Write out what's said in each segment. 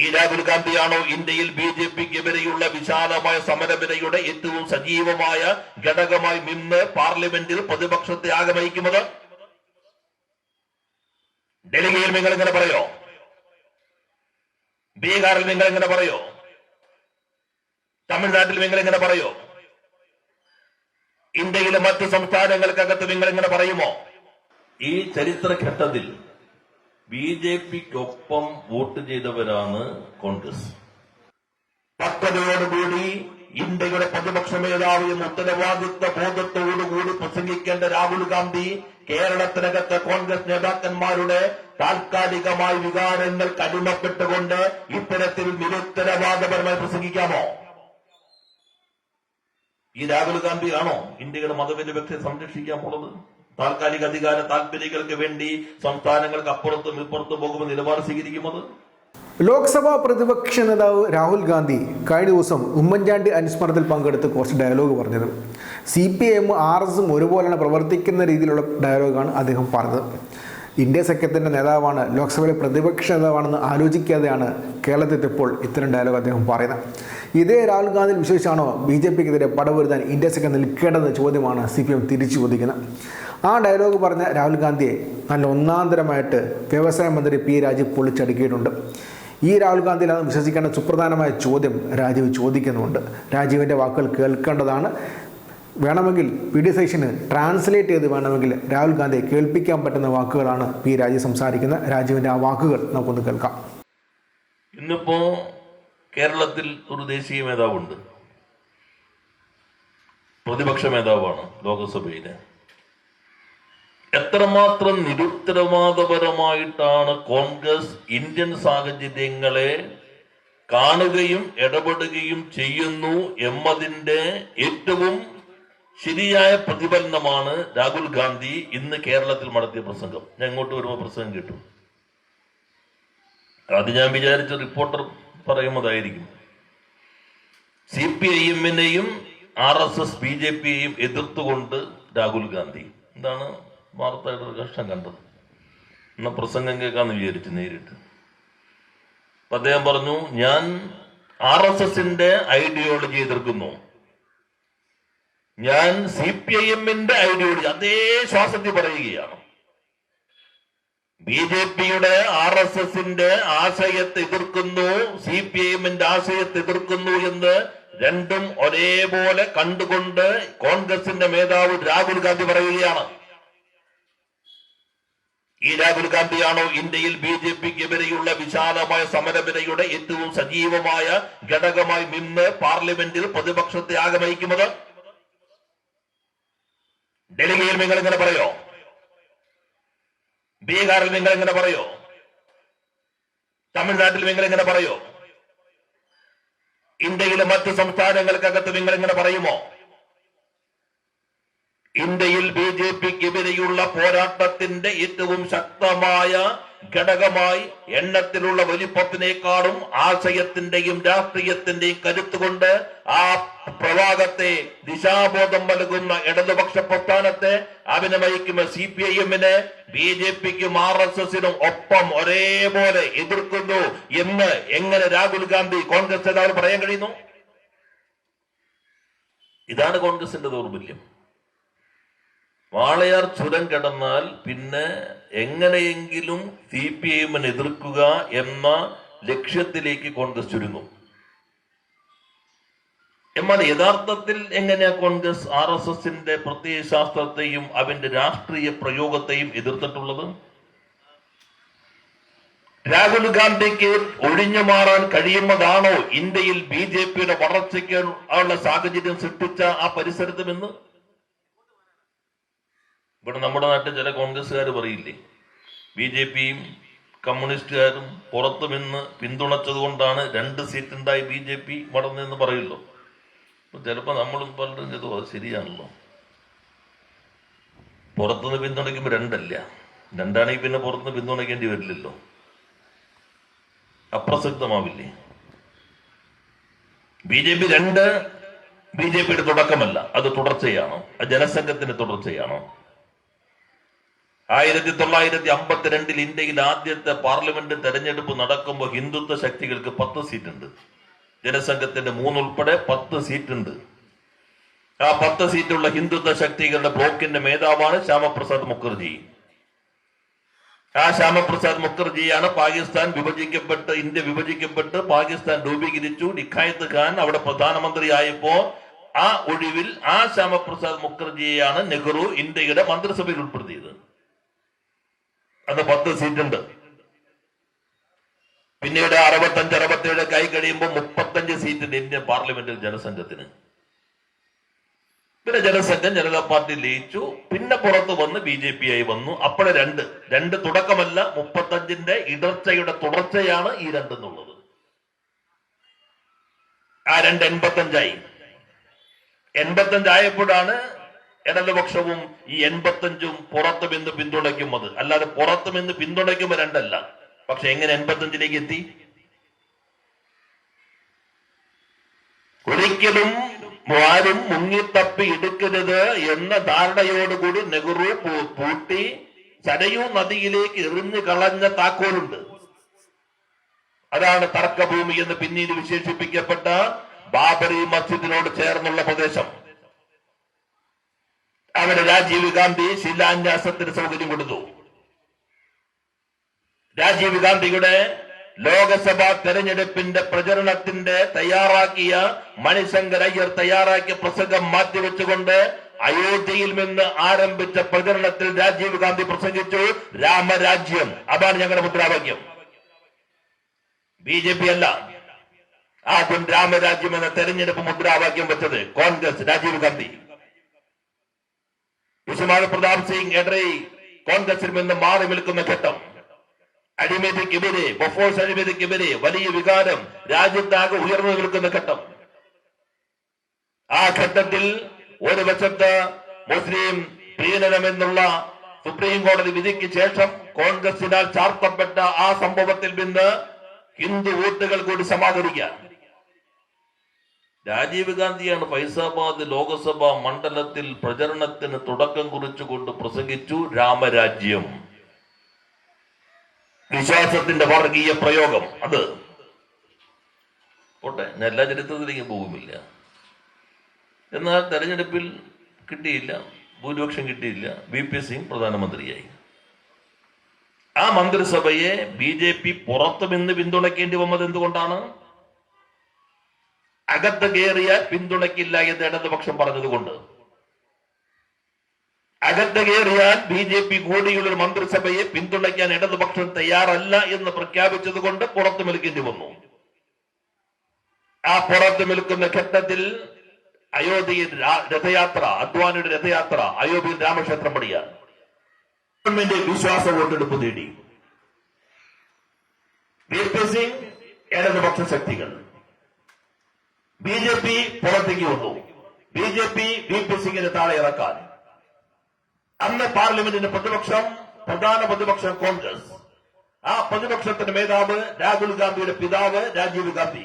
ഈ രാഹുൽ ഗാന്ധിയാണോ ഇന്ത്യയിൽ B J പിക്ക് വരെയുള്ള വിശാലമായ സമരപരയുടെ ഏറ്റവും സജീവമായ ഘടകമായി നിന്ന് പാർലമെന്റിൽ പ്രതിപക്ഷത്തെ ആഗമയിക്കുന്നത്? ഡൽഹിയിൽ നിങ്ങൾ ഇങ്ങനെ പറയോ? ബീഹാറിൽ നിങ്ങൾ ഇങ്ങനെ പറയോ? തമിഴ്നാട്ടിൽ നിങ്ങൾ ഇങ്ങനെ പറയോ? ഇന്ത്യയിലെ മറ്റ് സംസ്ഥാനങ്ങൾക്കകത്ത് നിങ്ങൾ ഇങ്ങനെ പറയുമോ? ഈ ചരിത്രഘട്ടത്തിൽ ബി ജെ പിക്കൊപ്പം വോട്ട് ചെയ്തവരാണ് കോൺഗ്രസ്. പക്വതയോടുകൂടി ഇന്ത്യയുടെ പ്രതിപക്ഷ മേധാവി എന്ന ഉത്തരവാദിത്വ ബോധത്തോടുകൂടി പ്രസംഗിക്കേണ്ട രാഹുൽ ഗാന്ധി കേരളത്തിനകത്തെ കോൺഗ്രസ് നേതാക്കന്മാരുടെ താൽക്കാലികമായ വികാരങ്ങൾ അടിമപ്പെട്ടുകൊണ്ട് ഇത്തരത്തിൽ നിരുത്തരവാദപരമായി പ്രസംഗിക്കാമോ? ഈ രാഹുൽ ഗാന്ധിയാണോ ഇന്ത്യയുടെ മതനിരപേക്ഷ സംരക്ഷിക്കാൻ പോണത്? താൽക്കാലിക അധികാര താല്പര്യങ്ങൾക്ക് വേണ്ടി സംസ്ഥാനങ്ങൾക്ക് അപ്പുറത്തും ഇപ്പുറത്തും പോകുമ്പോൾ നിലപാട് സ്വീകരിക്കുന്നത് ലോക്സഭാ പ്രതിപക്ഷ നേതാവ് രാഹുൽ ഗാന്ധി കഴിഞ്ഞ ദിവസം ഉമ്മൻചാണ്ടി അനുസ്മരണത്തിൽ പങ്കെടുത്ത് കുറച്ച് ഡയലോഗ് പറഞ്ഞത്. സി പി എമ്മും ആർ എസും ഒരുപോലെയാണ് പ്രവർത്തിക്കുന്ന രീതിയിലുള്ള ഡയലോഗാണ് അദ്ദേഹം പറഞ്ഞത്. ഇന്ത്യ സഖ്യത്തിന്റെ നേതാവാണ് ലോക്സഭയിലെ പ്രതിപക്ഷ നേതാവാണെന്ന് ആലോചിക്കാതെയാണ് കേരളത്തിലെത്തിയപ്പോൾ ഇത്തരം ഡയലോഗ് അദ്ദേഹം പറയുന്നത്. ഇതേ രാഹുൽ ഗാന്ധി വിശേഷിച്ചാണോ ബി ജെ പിക്കെതിരെ പടവരുത്താൻ ഇന്ത്യ സഖ്യം നിൽക്കേണ്ടതെന്ന ചോദ്യമാണ് സി പി എം തിരിച്ചു ചോദിക്കുന്നത്. ആ ഡയലോഗ് പറഞ്ഞ രാഹുൽ ഗാന്ധിയെ നല്ല ഒന്നാന്തരമായിട്ട് വ്യവസായ മന്ത്രി പി രാജീവ് പൊളിച്ചടുക്കിയിട്ടുണ്ട്. ഈ രാഹുൽ ഗാന്ധിയിൽ അത് വിശ്വസിക്കേണ്ട സുപ്രധാനമായ ചോദ്യം രാജീവ് ചോദിക്കുന്നുണ്ട്. രാജീവിന്റെ വാക്കുകൾ കേൾക്കേണ്ടതാണ്. വേണമെങ്കിൽ പി ഡി സൈഷന് ട്രാൻസ്ലേറ്റ് ചെയ്ത് വേണമെങ്കിൽ രാഹുൽ ഗാന്ധിയെ കേൾപ്പിക്കാൻ പറ്റുന്ന വാക്കുകളാണ് പി രാജീവ് സംസാരിക്കുന്ന രാജീവിന്റെ ആ വാക്കുകൾ നമുക്കൊന്ന് കേൾക്കാം. ഇന്നിപ്പോ കേരളത്തിൽ ഒരു ദേശീയ നേതാവുണ്ട് പ്രതിപക്ഷ നേതാവാണ് ലോകസഭയിലെ. എത്രമാത്രം നിരുത്തരവാദപരമായിട്ടാണ് കോൺഗ്രസ് ഇന്ത്യൻ സാഹചര്യങ്ങളെ കാണുകയും ഇടപെടുകയും ചെയ്യുന്നു എന്നതിന്റെ ഏറ്റവും ശരിയായ പ്രതിഫലനമാണ് രാഹുൽ ഗാന്ധി ഇന്ന് കേരളത്തിൽ നടത്തിയ പ്രസംഗം. ഞാൻ ഇങ്ങോട്ട് വരുമ്പോൾ പ്രസംഗം കിട്ടും. അത് ഞാൻ വിചാരിച്ച റിപ്പോർട്ടർ പറയുന്നതായിരിക്കും. C P I എമ്മിനെയും R S S B J പിയെയും എതിർത്തുകൊണ്ട് രാഹുൽ ഗാന്ധി. എന്താണ് വാർത്തയുടെ ഒരു കഷ്ടം കണ്ടത് എന്നാ പ്രസംഗം കേൾക്കാന്ന് വിചാരിച്ചു നേരിട്ട്. അപ്പൊ അദ്ദേഹം പറഞ്ഞു ഞാൻ ആർ എസ് എസിന്റെ ഐഡിയോളജി എതിർക്കുന്നു. ഞാൻ സി പി ഐ എമ്മിന്റെ ഐഡിയോളജി അതേ ശ്വാസത്തിൽ പറയുകയാണ്. ബി ജെ പിയുടെ ആർ എസ് എസിന്റെ ആശയത്തെ എതിർക്കുന്നു സി പി ഐ എമ്മിന്റെ ആശയത്തെ എതിർക്കുന്നു എന്ന് രണ്ടും ഒരേപോലെ കണ്ടുകൊണ്ട് കോൺഗ്രസിന്റെ മേധാവ് രാഹുൽ ഗാന്ധി പറയുകയാണ്. ഈ രാഹുൽ ഗാന്ധിയാണോ ഇന്ത്യയിൽ ബി ജെ പിക്കെതിരെയുള്ള വിശാലമായ സമരപരയുടെ ഏറ്റവും സജീവമായ ഘടകമായി നിന്ന് പാർലമെന്റിൽ പ്രതിപക്ഷത്തെ ആഗമയിക്കുന്നത് ഡൽഹിയിൽ നിങ്ങൾ ഇങ്ങനെ പറയോ? ബീഹാറിൽ നിങ്ങൾ ഇങ്ങനെ പറയോ? തമിഴ്നാട്ടിൽ നിങ്ങൾ ഇങ്ങനെ പറയോ? ഇന്ത്യയിലെ മറ്റ് സംസ്ഥാനങ്ങൾക്കകത്ത് നിങ്ങൾ ഇങ്ങനെ പറയുമോ? ഇന്ത്യയിൽ ബി ജെ പിക്കെതിരെയുള്ള പോരാട്ടത്തിന്റെ ഏറ്റവും ശക്തമായ ഘടകമായി എണ്ണത്തിലുള്ള വലിപ്പത്തിനേക്കാളും ആശയത്തിന്റെയും രാഷ്ട്രീയത്തിന്റെയും കരുത്തുകൊണ്ട് ആ പ്രവാഹത്തെ ദിശാബോധം നൽകുന്ന ഇടതുപക്ഷ പ്രസ്ഥാനത്തെ അഭിനയിക്കുന്ന സി പി ഐ എമ്മിന് ബി ജെ പിക്കും ആർ എസ് എസിനും ഒപ്പം ഒരേപോലെ എതിർക്കുന്നു എന്ന് എങ്ങനെ രാഹുൽ ഗാന്ധി കോൺഗ്രസ് നേതാവ് പറയാൻ കഴിയുന്നു? ഇതാണ് കോൺഗ്രസിന്റെ ദൗർബല്യം. വാളയാർ ചുരം കടന്നാൽ പിന്നെ എങ്ങനെയെങ്കിലും സി പി എമ്മിനെ എതിർക്കുക എന്ന ലക്ഷ്യത്തിലേക്ക് കോൺഗ്രസ് ചുരുങ്ങും. എന്നാൽ യഥാർത്ഥത്തിൽ എങ്ങനെയാ കോൺഗ്രസ് ആർ എസ് എസിന്റെ പ്രത്യയശാസ്ത്രത്തെയും അവന്റെ രാഷ്ട്രീയ പ്രയോഗത്തെയും എതിർത്തിട്ടുള്ളത്? രാഹുൽ ഗാന്ധിക്ക് ഒഴിഞ്ഞു മാറാൻ കഴിയുന്നതാണോ ഇന്ത്യയിൽ ബി ജെ പിയുടെ വളർച്ചയ്ക്ക് ഉള്ള സാഹചര്യം സൃഷ്ടിച്ച ആ പരിസരത്തുമെന്ന് ഇവിടെ നമ്മുടെ നാട്ടിൽ ചില കോൺഗ്രസ്സുകാർ പറയില്ലേ? ബി ജെ പിയും കമ്മ്യൂണിസ്റ്റുകാരും പുറത്തു നിന്ന് പിന്തുണച്ചത് കൊണ്ടാണ് രണ്ട് സീറ്റ് ഉണ്ടായി ബി ജെ പി വളർന്നെന്ന് പറയുള്ളൂ. അപ്പൊ ചിലപ്പോ നമ്മളും പലരും ചെയ്തു അത് ശരിയാണല്ലോ. പുറത്തുനിന്ന് പിന്തുണയ്ക്കുമ്പോൾ രണ്ടല്ല. രണ്ടാണെങ്കിൽ പിന്നെ പുറത്തുനിന്ന് പിന്തുണയ്ക്കേണ്ടി വരില്ലല്ലോ. അപ്രസക്തമാവില്ലേ? ബി ജെ പി രണ്ട് ബി ജെ പിയുടെ തുടക്കമല്ല. അത് തുടർച്ചയാണോ. അത് ജനസംഘത്തിന്റെ തുടർച്ചയാണോ. ആയിരത്തി തൊള്ളായിരത്തി അമ്പത്തിരണ്ടിൽ ഇന്ത്യയിൽ ആദ്യത്തെ പാർലമെന്റ് തെരഞ്ഞെടുപ്പ് നടക്കുമ്പോൾ ഹിന്ദുത്വ ശക്തികൾക്ക് പത്ത് സീറ്റുണ്ട്. ജനസംഘത്തിന്റെ മൂന്നുൾപ്പെടെ പത്ത് സീറ്റുണ്ട്. ആ പത്ത് സീറ്റുള്ള ഹിന്ദുത്വ ശക്തികളുടെ ബ്ലോക്കിന്റെ മേധാവാണ് ശ്യാമപ്രസാദ് മുഖർജി. ആ ശ്യാമപ്രസാദ് മുഖർജിയാണ് പാകിസ്ഥാൻ വിഭജിക്കപ്പെട്ട് ഇന്ത്യ വിഭജിക്കപ്പെട്ട് പാകിസ്ഥാൻ രൂപീകരിച്ചു. നിഖായത്ത് ഖാൻ അവിടെ പ്രധാനമന്ത്രിയായപ്പോ ആ ഒഴിവിൽ ആ ശ്യാമപ്രസാദ് മുഖർജിയെയാണ് നെഹ്റു ഇന്ത്യയുടെ മന്ത്രിസഭയിൽ ഉൾപ്പെടുത്തിയത്. അന്ന് പത്ത് സീറ്റുണ്ട്. പിന്നീട് അറുപത്തഞ്ച് അറുപത്തേഴ് കൈ കഴിയുമ്പോൾ മുപ്പത്തഞ്ച് സീറ്റ് ഇന്ത്യൻ പാർലമെന്റിൽ ജനസംഘത്തിന്. പിന്നെ ജനസംഘം ജനതാ പാർട്ടി ലയിച്ചു. പിന്നെ പുറത്തു വന്ന് ബി ജെ പി ആയി വന്നു. അപ്പോഴെ രണ്ട്. രണ്ട് തുടക്കമല്ല മുപ്പത്തഞ്ചിന്റെ ഇടർച്ചയുടെ തുടർച്ചയാണ് ഈ രണ്ടെന്നുള്ളത്. ആ രണ്ട് എൺപത്തഞ്ചായി. എൺപത്തഞ്ചായപ്പോഴാണ് ഇടതുപക്ഷവും ഈ എൺപത്തഞ്ചും പുറത്തും എന്ന് പിന്തുണയ്ക്കുന്നത് അല്ലാതെ പുറത്തും എന്ന് പിന്തുണയ്ക്കുമ്പോൾ രണ്ടല്ല. പക്ഷെ എങ്ങനെ എൺപത്തഞ്ചിലേക്ക് എത്തി? ഒരിക്കലും ആരും മുങ്ങിത്തപ്പി എടുക്കരുത് എന്ന ധാരണയോടുകൂടി നെഹ്റു പൂട്ടി സരയൂ നദിയിലേക്ക് എറിഞ്ഞു കളഞ്ഞ താക്കോലുണ്ട്. അതാണ് തർക്കഭൂമി എന്ന് പിന്നീട് വിശേഷിപ്പിക്കപ്പെട്ട ബാബറി മസ്ജിദിനോട് ചേർന്നുള്ള പ്രദേശം. അവിടെ രാജീവ് ഗാന്ധി ശിലാന്യാസത്തിന് സൗകര്യം കൊടുത്തു. രാജീവ് ഗാന്ധിയുടെ ലോകസഭാ തെരഞ്ഞെടുപ്പിന്റെ പ്രചരണത്തിന്റെ തയ്യാറാക്കിയ മണിശങ്കർ അയ്യർ തയ്യാറാക്കിയ പ്രസംഗം മാറ്റിവെച്ചുകൊണ്ട് അയോധ്യയിൽ നിന്ന് ആരംഭിച്ച പ്രചരണത്തിൽ രാജീവ് ഗാന്ധി പ്രസംഗിച്ചു. രാമരാജ്യം. അതാണ് ഞങ്ങളുടെ മുദ്രാവാക്യം. ബി ജെ പി അല്ല. ആദ്യം രാമരാജ്യം എന്ന തെരഞ്ഞെടുപ്പ് മുദ്രാവാക്യം വെച്ചത് കോൺഗ്രസ് രാജീവ് ഗാന്ധി. വിശ്വനാഥ് പ്രതാപ് സിംഗ് എഡ്രി കോൺഗ്രസിൽ നിന്ന് മാറി നിൽക്കുന്ന ഘട്ടം. അഴിമതിക്കെതിരെ ബൊഫോഴ്സ് അഴിമതിക്കെതിരെ വലിയ വികാരം രാജ്യത്താകെ ഉയർന്നു നിൽക്കുന്ന ഘട്ടം. ആ ഘട്ടത്തിൽ ഒരു വശത്ത് മുസ്ലിം പീഡനം എന്നുള്ള സുപ്രീം കോടതി വിധിക്ക് ശേഷം കോൺഗ്രസിനാൽ ചാർത്തപ്പെട്ട ആ സംഭവത്തിൽ നിന്ന് ഹിന്ദു വോട്ടുകൾ കൂടി സമാഹരിക്കാൻ രാജീവ് ഗാന്ധിയാണ് ഫൈസാബാദ് ലോകസഭാ മണ്ഡലത്തിൽ പ്രചരണത്തിന് തുടക്കം കുറിച്ചുകൊണ്ട് പ്രസംഗിച്ചു രാമരാജ്യം. വിശ്വാസത്തിന്റെ വർഗീയ പ്രയോഗം അത്. പോട്ടെ ഞാൻ എല്ലാ ചരിത്രത്തിലേക്കും പോകുമില്ല എന്നാൽ തെരഞ്ഞെടുപ്പിൽ കിട്ടിയില്ല ഭൂരിപക്ഷം കിട്ടിയില്ല വി പി സിംഗ് പ്രധാനമന്ത്രിയായി. ആ മന്ത്രിസഭയെ ബി ജെ പി പുറത്തുനിന്ന് പിന്തുണയ്ക്കേണ്ടി വന്നത് എന്തുകൊണ്ടാണ്? അകത്ത് കയറിയാൽ പിന്തുണയ്ക്കില്ല എന്ന് ഇടതുപക്ഷം പറഞ്ഞതുകൊണ്ട്. അകത്ത് കയറിയാൽ ബി ജെ പി കൂടിയുള്ള മന്ത്രിസഭയെ പിന്തുണയ്ക്കാൻ ഇടതുപക്ഷം തയ്യാറല്ല എന്ന് പ്രഖ്യാപിച്ചത് കൊണ്ട് പുറത്തു നിൽക്കേണ്ടി വന്നു. ആ പുറത്തു നിൽക്കുന്ന ഘട്ടത്തിൽ അയോധ്യയിൽ രഥയാത്ര അദ്വാനിയുടെ രഥയാത്ര അയോധ്യയിൽ രാമക്ഷേത്രം പണിയാൻ. ഗവൺമെന്റ് വിശ്വാസ വോട്ടെടുപ്പ് നേടി. ഇടതുപക്ഷ ശക്തികൾ. ബി ജെ പി പുറത്തേക്ക് വന്നു B J P V P സിംഗിനെ താഴെ ഇറക്കാൻ. അന്ന് പാർലമെന്റിന്റെ പ്രതിപക്ഷം പ്രധാന പ്രതിപക്ഷം കോൺഗ്രസ്. ആ പ്രതിപക്ഷത്തിന്റെ മേധാവ് രാഹുൽ ഗാന്ധിയുടെ പിതാവ് രാജീവ് ഗാന്ധി.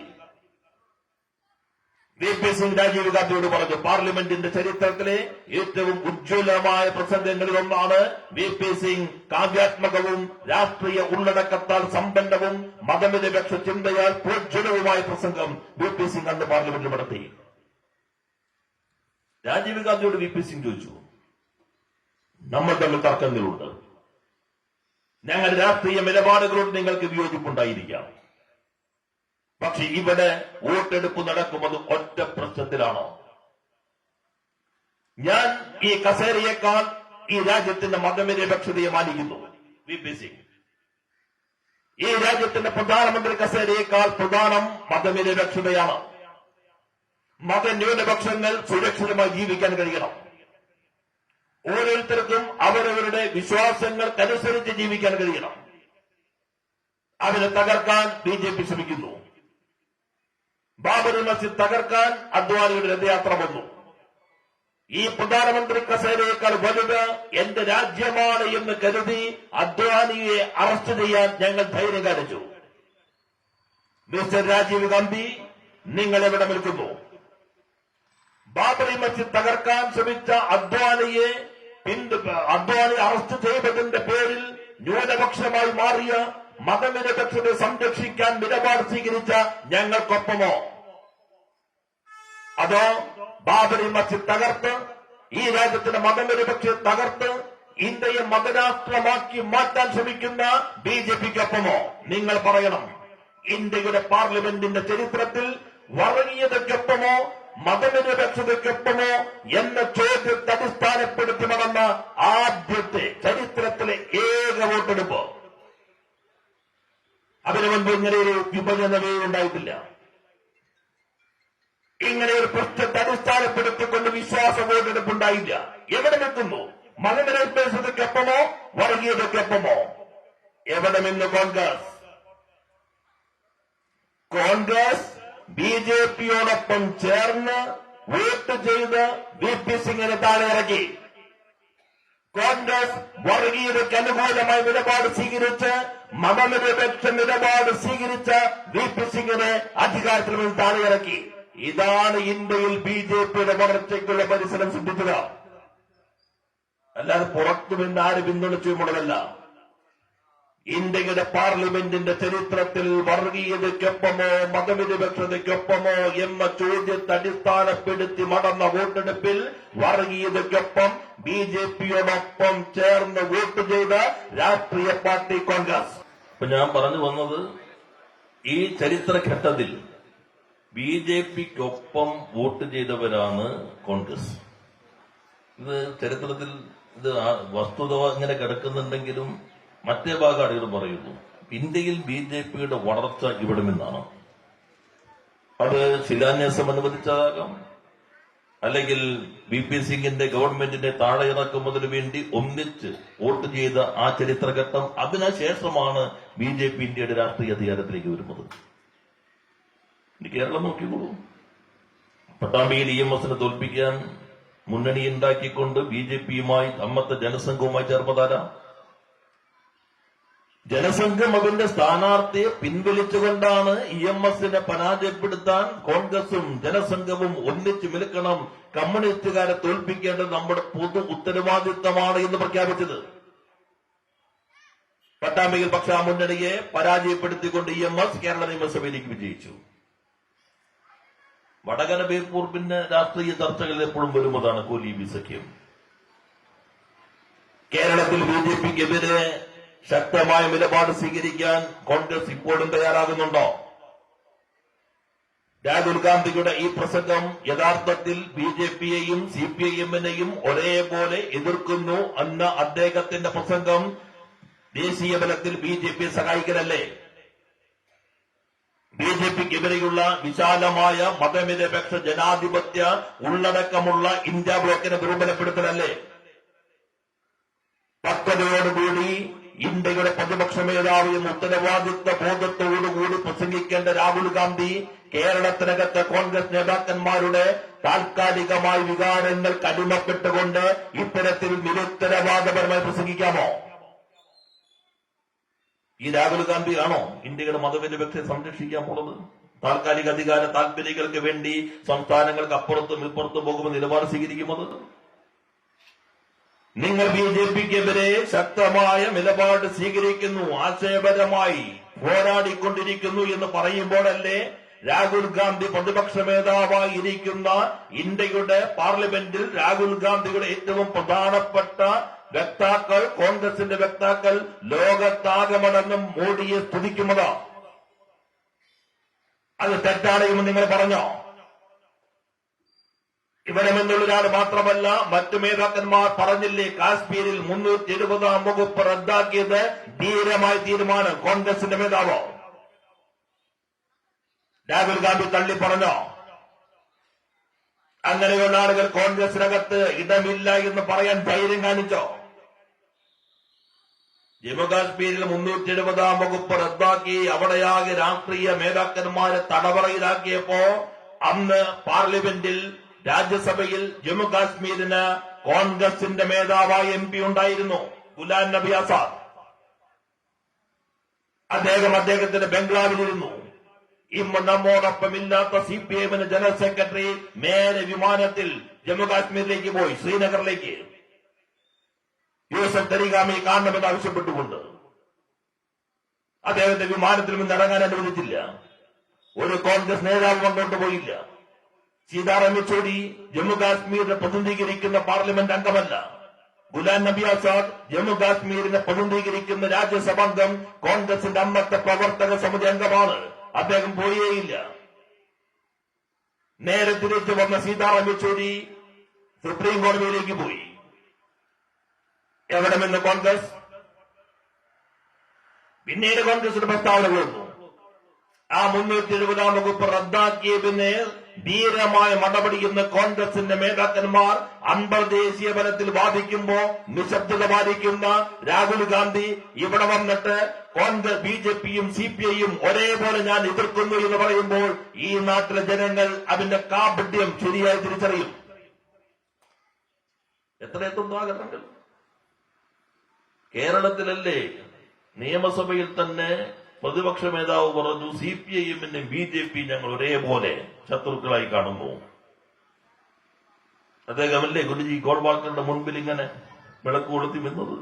വി. പി. സിംഗ് രാജീവ് ഗാന്ധിയോട് പറഞ്ഞു പാർലമെന്റിന്റെ ചരിത്രത്തിലെ ഏറ്റവും ഉജ്ജ്വലമായ പ്രസംഗങ്ങളിൽ ഒന്നാണ് വി. പി. സിംഗ് കാവ്യാത്മകവും രാഷ്ട്രീയ ഉള്ളടക്കത്താൽ സമ്പന്നവും മതനിരപേക്ഷ ചിന്തയാൽ പ്രോജ്വലവുമായ പ്രസംഗം വി. പി. സിംഗ് അന്ന് പാർലമെന്റിൽ നടത്തി. രാജീവ് ഗാന്ധിയോട് വി. പി. സിംഗ് ചോദിച്ചു നമ്മൾ തമ്മിൽ തർക്കങ്ങളുണ്ട്. ഞങ്ങൾ രാഷ്ട്രീയ നിലപാടുകളോട് നിങ്ങൾക്ക് വിയോജിപ്പുണ്ടായിരിക്കാം. പക്ഷെ ഇവിടെ വോട്ടെടുപ്പ് നടക്കുന്നത് ഒറ്റ പ്രശ്നത്തിലാണോ? ഞാൻ ഈ കസേരയേക്കാൾ ഈ രാജ്യത്തിന്റെ മതനിരപേക്ഷതയെ മാനിക്കുന്നു. ഈ രാജ്യത്തിന്റെ പ്രധാനമന്ത്രി കസേരയേക്കാൾ പ്രധാനം മതനിരപേക്ഷതയാണ് മതന്യൂനപക്ഷങ്ങൾ സുരക്ഷിതമായി ജീവിക്കാൻ കഴിയണം. ഓരോരുത്തർക്കും അവരവരുടെ വിശ്വാസങ്ങൾക്കനുസരിച്ച് ജീവിക്കാൻ കഴിയണം. അതിനെ തകർക്കാൻ ബി ജെ പി ശ്രമിക്കുന്നു. ബാബറി മസ്ജിദ് തകർക്കാൻ അദ്വാനിയുടെ രഥയാത്ര വന്നു. ഈ പ്രധാനമന്ത്രി കസേരയേക്കാൾ വലുത് എന്റെ രാജ്യമാണ് എന്ന് കരുതി അദ്വാനിയെ അറസ്റ്റ് ചെയ്യാൻ ഞങ്ങൾ ധൈര്യം കാണിച്ചു. മിസ്റ്റർ രാജീവ് ഗാന്ധി നിങ്ങൾ എവിടെ നിൽക്കുന്നു? ബാബറി മസ്ജിദ് തകർക്കാൻ ശ്രമിച്ച അദ്വാനിയെ അദ്വാനി അറസ്റ്റ് ചെയ്തതിന്റെ പേരിൽ ന്യൂനപക്ഷമായി മാറിയ മതനിരപേക്ഷതയെ സംരക്ഷിക്കാൻ നിലപാട് സ്വീകരിച്ച ഞങ്ങൾക്കൊപ്പമോ? അതോ ബാബരി മസ്ജിദ് തകർത്ത് ഈ രാജ്യത്തിന്റെ മതനിരപക്ഷത തകർത്ത് ഇന്ത്യയെ മതരാഷ്ട്രമാക്കി മാറ്റാൻ ശ്രമിക്കുന്ന ബി ജെ പിക്കൊപ്പമോ? നിങ്ങൾ പറയണം. ഇന്ത്യയുടെ പാർലമെന്റിന്റെ ചരിത്രത്തിൽ വർഗീയതയ്ക്കൊപ്പമോ മതനിരപക്ഷതയ്ക്കൊപ്പമോ എന്ന ചോദ്യത്തെ അടിസ്ഥാനപ്പെടുത്തി നടന്ന ആദ്യത്തെ ചരിത്രത്തിലെ ഏക വോട്ടെടുപ്പ് അതിനു മുൻപ് ഇങ്ങനെ ഒരു വിഭജനമേ ഉണ്ടായിട്ടില്ല. ഇങ്ങനെ ഒരു പ്രശ്നത്തെ അടിസ്ഥാനപ്പെടുത്തിക്കൊണ്ട് വിശ്വാസ വോട്ടെടുപ്പ് ഉണ്ടായില്ല എവിടെ നിൽക്കുന്നു? മതനിരപേക്ഷതയ്ക്കൊപ്പമോ വർഗീയതയ്ക്കൊപ്പമോ എവിടെ നിന്ന് കോൺഗ്രസ്? കോൺഗ്രസ് ബി ജെ പിയോടൊപ്പം ചേർന്ന് വോട്ട് ചെയ്ത് വി പി സിംഗിനെ താഴെ ഇറക്കി. കോൺഗ്രസ് വർഗീയതയ്ക്ക് അനുകൂലമായ നിലപാട് സ്വീകരിച്ച് മതനിരപേക്ഷ നിലപാട് സ്വീകരിച്ച വി പി സിംഗിനെ അധികാരത്തിൽ നിന്ന് താഴെയിറക്കി. ഇതാണ് ഇന്ത്യയിൽ ബി ജെ പിയുടെ വളർച്ചയ്ക്കുള്ള പരിസരം സൃഷ്ടിച്ചത് അല്ലാതെ പുറത്തു നിന്ന് ആര് പിന്തുണച്ചുമുള്ളതല്ല ഇന്ത്യയുടെ പാർലമെന്റിന്റെ ചരിത്രത്തിൽ വർഗീയതയ്ക്കൊപ്പമോ മതനിരപേക്ഷതയ്ക്കൊപ്പമോ എന്ന ചോദ്യത്തെ അടിസ്ഥാനപ്പെടുത്തി നടന്ന വോട്ടെടുപ്പിൽ വർഗീയതയ്ക്കൊപ്പം ബി ജെ പിയോടൊപ്പം ചേർന്ന് വോട്ട് ചെയ്ത രാഷ്ട്രീയ പാർട്ടി കോൺഗ്രസ്. അപ്പൊ ഞാൻ പറഞ്ഞു വന്നത് ഈ ചരിത്രഘട്ടത്തിൽ ബി ജെ പിക്കൊപ്പം വോട്ട് ചെയ്തവരാണ് കോൺഗ്രസ്. ഇത് ചരിത്രത്തിൽ ഇത് വസ്തുത ഇങ്ങനെ കിടക്കുന്നുണ്ടെങ്കിലും മറ്റേ ഭാഗം പറയുന്നു ഇന്ത്യയിൽ ബി ജെ പിയുടെ വളർച്ച ഇവിടെ നിന്നാണ് അത് ശിലാന്യാസം അനുവദിച്ചതാകാം. അല്ലെങ്കിൽ ബി പി സിംഗിന്റെ ഗവൺമെന്റിന്റെ താഴെ ഇറക്കുന്നതിന് വേണ്ടി ഒന്നിച്ച് വോട്ട് ചെയ്ത ആ ചരിത്രഘട്ടം അതിനുശേഷമാണ് ബി ജെ പി ഇന്ത്യയുടെ രാഷ്ട്രീയ അധികാരത്തിലേക്ക് വരുന്നത്. ഇനി കേരളം നോക്കിക്കോളൂ. പട്ടാമ്പിയിൽ ഇ എം എസിനെ തോൽപ്പിക്കാൻ മുന്നണി ഉണ്ടാക്കിക്കൊണ്ട് ബി ജെ പിയുമായി അമ്മത്തെ ജനസംഘവുമായി ചേർന്നതാരാ ജനസംഘം അതിന്റെ സ്ഥാനാർത്ഥിയെ പിൻവലിച്ചുകൊണ്ടാണ് ഇ എം എസിനെ പരാജയപ്പെടുത്താൻ കോൺഗ്രസും ജനസംഘവും ഒന്നിച്ചു നിൽക്കണം കമ്മ്യൂണിസ്റ്റുകാരെ തോൽപ്പിക്കേണ്ടത് നമ്മുടെ പൊതു ഉത്തരവാദിത്തമാണ് എന്ന് പ്രഖ്യാപിച്ചത്. പട്ടാമ്പിയിൽ പക്ഷെ മുന്നണിയെ പരാജയപ്പെടുത്തിക്കൊണ്ട് ഇ എം എസ് കേരള നിയമസഭയിലേക്ക് വിജയിച്ചു. വടകര ബേപ്പൂർ പിന്നെ രാഷ്ട്രീയ ചർച്ചകളിൽ എപ്പോഴും വരുന്നതാണ് കോലീബി സഖ്യം കേരളത്തിൽ ബി ജെ പിക്കെതിരെ ശക്തമായ നിലപാട് സ്വീകരിക്കാൻ കോൺഗ്രസ് ഇപ്പോഴും തയ്യാറാകുന്നുണ്ടോ? രാഹുൽ ഗാന്ധിയുടെ ഈ പ്രസംഗം യഥാർത്ഥത്തിൽ ബി ജെ പിയെയും സി പി ഐ എമ്മിനെയും ഒരേപോലെ എതിർക്കുന്നു എന്ന അദ്ദേഹത്തിന്റെ പ്രസംഗം ദേശീയ തലത്തിൽ ബി ജെ പിയെ സഹായിക്കലല്ലേ? ബി ജെ പിക്കെതിരെയുള്ള വിശാലമായ മതനിരപേക്ഷ ജനാധിപത്യ ഉള്ളടക്കമുള്ള ഇന്ത്യ ബ്ലോക്കിനെ ദുർബലപ്പെടുത്തലല്ലേ? പക്വതയോടുകൂടി ഇന്ത്യയുടെ പ്രതിപക്ഷ മേധാവ് എന്ന ഉത്തരവാദിത്വ ബോധത്തോടുകൂടി പ്രസംഗിക്കേണ്ട രാഹുൽ ഗാന്ധി കേരളത്തിനകത്തെ കോൺഗ്രസ് നേതാക്കന്മാരുടെ താൽക്കാലികമായ വികാരങ്ങൾക്ക് അടിമപ്പെട്ടുകൊണ്ട് ഇത്തരത്തിൽ നിരുത്തരവാദപരമായി പ്രസംഗിക്കാമോ? ഈ രാഹുൽ ഗാന്ധിയാണോ ഇന്ത്യയുടെ മതനിരപേക്ഷ സംരക്ഷിക്കാൻ പോണത്? താൽക്കാലിക അധികാര താൽപര്യങ്ങൾക്ക് വേണ്ടി സംസ്ഥാനങ്ങൾക്ക് അപ്പുറത്തും ഇപ്പുറത്തും പോകുമ്പോൾ നിലപാട് സ്വീകരിക്കുന്നത് നിങ്ങൾ ബി ജെ പിക്കെതിരെ ശക്തമായ നിലപാട് സ്വീകരിക്കുന്നു ആശയപരമായി പോരാടിക്കൊണ്ടിരിക്കുന്നു എന്ന് പറയുമ്പോഴല്ലേ രാഹുൽ ഗാന്ധി പ്രതിപക്ഷ നേതാവായി ഇരിക്കുന്ന ഇന്ത്യയുടെ പാർലമെന്റിൽ രാഹുൽ ഗാന്ധിയുടെ ഏറ്റവും പ്രധാനപ്പെട്ട വക്താക്കൾ കോൺഗ്രസിന്റെ വക്താക്കൾ ലോകത്താകമടങ്ങും മോഡിയെ സ്തുതിക്കുന്നത്. അത് തെറ്റാണെന്ന് നിങ്ങൾ പറഞ്ഞോ? ഒരാൾ മാത്രമല്ല മറ്റു നേതാക്കന്മാർ പറഞ്ഞില്ലേ കാശ്മീരിൽ മുന്നൂറ്റി എഴുപതാം വകുപ്പ് റദ്ദാക്കിയത് ധീരമായ തീരുമാനം കോൺഗ്രസിന്റെ നേതാവ് രാഹുൽ ഗാന്ധി തള്ളി പറഞ്ഞോ? അങ്ങനെയുള്ള ആളുകൾ കോൺഗ്രസിനകത്ത് ഇടമില്ല എന്ന് പറയാൻ ധൈര്യം കാണിച്ചോ? ജമ്മുകാശ്മീരിൽ മുന്നൂറ്റി എഴുപതാം വകുപ്പ് റദ്ദാക്കി അവിടെയാകെ രാഷ്ട്രീയ നേതാക്കന്മാരെ തടവറയിലാക്കിയപ്പോ അന്ന് പാർലമെന്റിൽ രാജ്യസഭയിൽ ജമ്മു കാശ്മീരിന് കോൺഗ്രസിന്റെ മേധാവായ എം പി ഉണ്ടായിരുന്നു ഗുലാം നബി ആസാദ്. അദ്ദേഹം അദ്ദേഹത്തിന്റെ ബംഗ്ലാവിലിരുന്നു. ഇന്ന് നമ്മോടൊപ്പം ഇല്ലാത്ത സി പി എമ്മിന് ജനറൽ സെക്രട്ടറി മേലെ വിമാനത്തിൽ ജമ്മു കാശ്മീരിലേക്ക് പോയി ശ്രീനഗറിലേക്ക്. യൂസഫ് തരികാമി കാണണമെന്ന് ആവശ്യപ്പെട്ടുകൊണ്ട്. അദ്ദേഹത്തെ വിമാനത്തിൽ നിന്ന് ഇറങ്ങാൻ അനുവദിച്ചില്ല. ഒരു കോൺഗ്രസ് നേതാവ് അങ്ങോട്ട് പോയില്ല സീതാറാം യെച്ചൂരി ജമ്മു കാശ്മീരിനെ പ്രതിനിധീകരിക്കുന്ന പാർലമെന്റ് അംഗമല്ല. ഗുലാം നബി ആസാദ് ജമ്മു കാശ്മീരിനെ പ്രതിനിധീകരിക്കുന്ന രാജ്യസഭാംഗം കോൺഗ്രസിന്റെ അന്നത്തെ പ്രവർത്തക സമിതി അംഗമാണ്. അദ്ദേഹം പോയേയില്ല. നേരെ തിരിച്ചു വന്ന സീതാറാം യെച്ചൂരി സുപ്രീം കോടതിയിലേക്ക് പോയി. എവിടെ നിന്ന് കോൺഗ്രസ്? പിന്നീട് കോൺഗ്രസിന്റെ പ്രസ്താവന വന്നു ആ മുന്നൂറ്റി എഴുപതാം വകുപ്പ് റദ്ദാക്കിയതിന് ധീരമായ നടപടി എന്ന് കോൺഗ്രസിന്റെ നേതാക്കന്മാർ അന്തർദേശീയ ബലത്തിൽ വാദിക്കുമ്പോ നിശബ്ദത പാലിക്കുന്ന രാഹുൽ ഗാന്ധി ഇവിടെ വന്നിട്ട് കോൺഗ്രസ് ബി ജെ പിയും സി പി ഐയും ഒരേപോലെ ഞാൻ എതിർക്കുന്നു എന്ന് പറയുമ്പോൾ ഈ നാട്ടിലെ ജനങ്ങൾ അതിന്റെ കാപട്യം ശരിയായി തിരിച്ചറിയും. എത്രയെത്തുന്നു ആ കേരളത്തിലല്ലേ നിയമസഭയിൽ തന്നെ പ്രതിപക്ഷ നേതാവ് പറഞ്ഞു സി പി ഐ എമ്മിന്റെ ബി ജെ പി ഞങ്ങൾ ഒരേപോലെ ശത്രുക്കളായി കാണുന്നു. അദ്ദേഹമല്ലേ ഗുരുജി ഗോൾവാക്കറിന്റെ മുൻപിൽ ഇങ്ങനെ വിളക്ക് കൊളുത്തി നിന്നത്?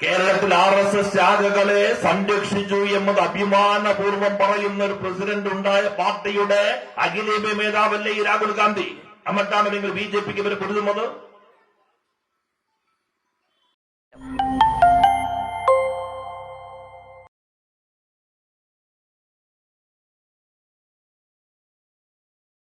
കേരളത്തിൽ ആർ എസ് എസ് ശാഖകളെ സംരക്ഷിച്ചു എന്നത് അഭിമാനപൂർവം പറയുന്ന ഒരു പ്രസിഡന്റ് ഉണ്ടായ പാർട്ടിയുടെ അഖിലേന്ത്യ നേതാവല്ലേ ഈ രാഹുൽ ഗാന്ധി? എന്നിട്ടാണ് നിങ്ങൾ ബി ജെ പിക്ക് ഇവരെ പൊരുതുന്നത്